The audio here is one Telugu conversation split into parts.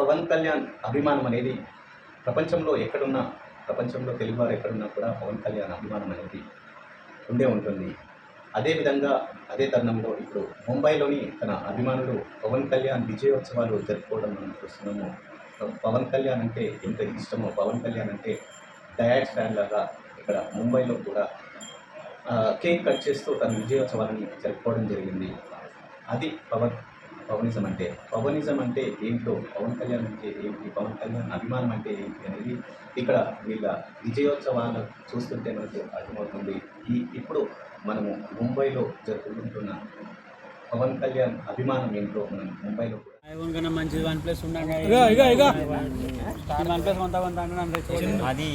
పవన్ కళ్యాణ్ అభిమానం అనేది ప్రపంచంలో ఎక్కడున్నా ప్రపంచంలో తెలుగువారు ఎక్కడున్నా కూడా పవన్ కళ్యాణ్ అభిమానం అనేది ఉండే ఉంటుంది. అదేవిధంగా అదే తరుణంలో ఇప్పుడు ముంబైలోని తన అభిమానులు పవన్ కళ్యాణ్ విజయోత్సవాలు జరుపుకోవడం మనం చూస్తున్నాము. పవన్ కళ్యాణ్ అంటే ఎంత ఇష్టమో పవన్ కళ్యాణ్ అంటే డయాడ్ స్టాండ్ లాగా ఇక్కడ ముంబైలో కూడా కేక్ కట్ చేస్తూ తన విజయోత్సవాలని జరుపుకోవడం జరిగింది. అది పవన్ పవనిజం అంటే పవనిజం అంటే ఏంటో పవన్ కళ్యాణ్ అంటే ఏంటి పవన్ కళ్యాణ్ అభిమానం అంటే ఏంటి అనేది ఇక్కడ వీళ్ళ విజయోత్సవాలు చూస్తుంటే మనకు అర్థమవుతుంది. ఈ ఇప్పుడు మనము ముంబైలో జరుపుకుంటున్న పవన్ కళ్యాణ్ అభిమానం ఏంటో మనం ముంబైలో కూడా ఐఫోన్ కన్నా మంచిది వన్ ప్లస్ ఉండగా ఇగో, ఇగో, ఇగో. వన్ ప్లస్ అది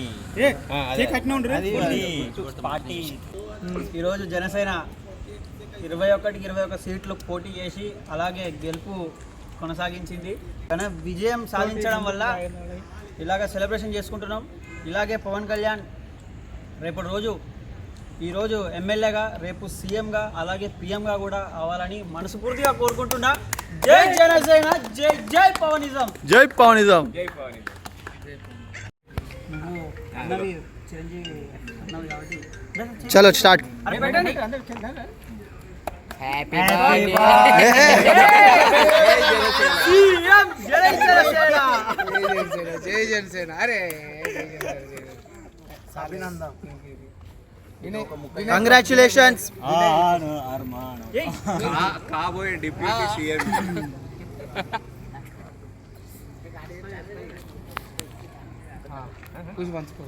పార్టీ. ఈరోజు జనసేన ఇరవై ఒకటికి ఇరవై ఒక సీట్లు పోటీ చేసి అలాగే గెలుపు కొనసాగించింది. కానీ విజయం సాధించడం వల్ల ఇలాగ సెలబ్రేషన్ చేసుకుంటున్నాం. ఇలాగే పవన్ కళ్యాణ్ రేపటి రోజు ఈరోజు ఎమ్మెల్యేగా రేపు సీఎంగా అలాగే పిఎంగా కూడా అవ్వాలని మనస్ఫూర్తిగా కోరుకుంటున్నా. జై జనసేన జై జై పవనిజం. జై పవనిజం. అన్నవి కాబట్టి చలో స్టార్ట్. అరే పెట్టండి. హ్యాపీ జై జనసేన అరే కంగ్రాచులేషన్స్ కాబోయే డిప్యూటీ సీఎం कुछ बंद कर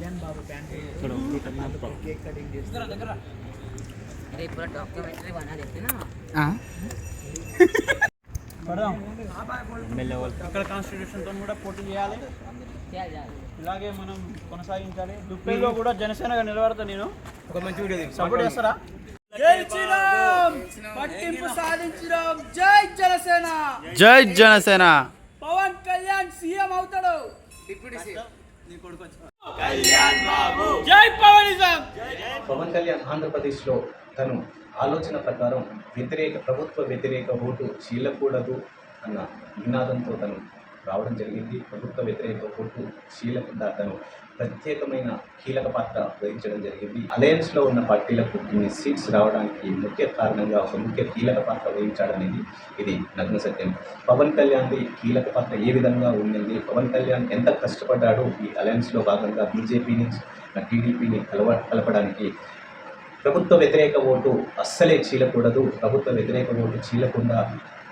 Kalyan Babu band cake cutting కూడా పోటీ చేయాలి. ఇలాగే మనం కొనసాగించాలి. దుప్పేలో కూడా జనసేనగా నిలబడతా నేను. ఒక మంచి వీడియో సపోర్ట్ చేస్తారా? జై జనసేన! జై జనసేన! పవన్ కళ్యాణ్ సీఎం అవుతాడు. డిప్యూటీ నీ కొడుకు పవన్ కళ్యాణ్ ఆంధ్రప్రదేశ్లో తను ఆలోచన ప్రకారం వ్యతిరేక ప్రభుత్వ వ్యతిరేక ఓటు చీలకూడదు అన్న నినాదంతో తను రావడం జరిగింది. ప్రభుత్వ వ్యతిరేక ఓటు చీలకుండా తను ప్రత్యేకమైన కీలక పాత్ర వహించడం జరిగింది. అలయన్స్లో ఉన్న పార్టీలకు ఇన్ని సీట్స్ రావడానికి ముఖ్య కారణంగా ఒక ముఖ్య కీలక పాత్ర వహించాడనేది ఇది నగ్న సత్యం. పవన్ కళ్యాణ్ది కీలక పాత్ర ఏ విధంగా ఉండింది? పవన్ కళ్యాణ్ ఎంత కష్టపడ్డాడో? ఈ అలయన్స్లో భాగంగా బీజేపీని టీడీపీని కలవ కలపడానికి ప్రభుత్వ వ్యతిరేక ఓటు అస్సలే చీలకూడదు. ప్రభుత్వ వ్యతిరేక ఓటు చీలకుండా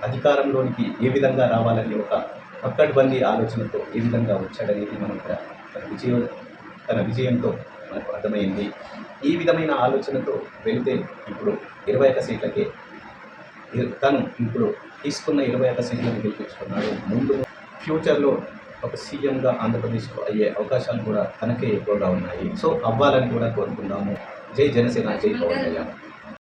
అధికారంలోనికి ఏ విధంగా రావాలని ఒక పక్కడ్బందీ ఆలోచనతో ఏ విధంగా వచ్చాడనేది మనం ఇక్కడ తన విజయం తన విజయంతో మనకు అర్థమైంది. ఈ విధమైన ఆలోచనతో వెళితే ఇప్పుడు ఇరవై ఒక్క సీట్లకే తను ఇప్పుడు తీసుకున్న ఇరవై ఒక్క సీట్లను గెలిపించుకున్నాడు. ముందు ఫ్యూచర్లో ఒక సీఎంగా ఆంధ్రప్రదేశ్లో అయ్యే అవకాశాలు కూడా తనకే ఎక్కువగా ఉన్నాయి. సో అవ్వాలని కూడా కోరుకుందాము. జై జనసేన జై పవన్ కళ్యాణ్.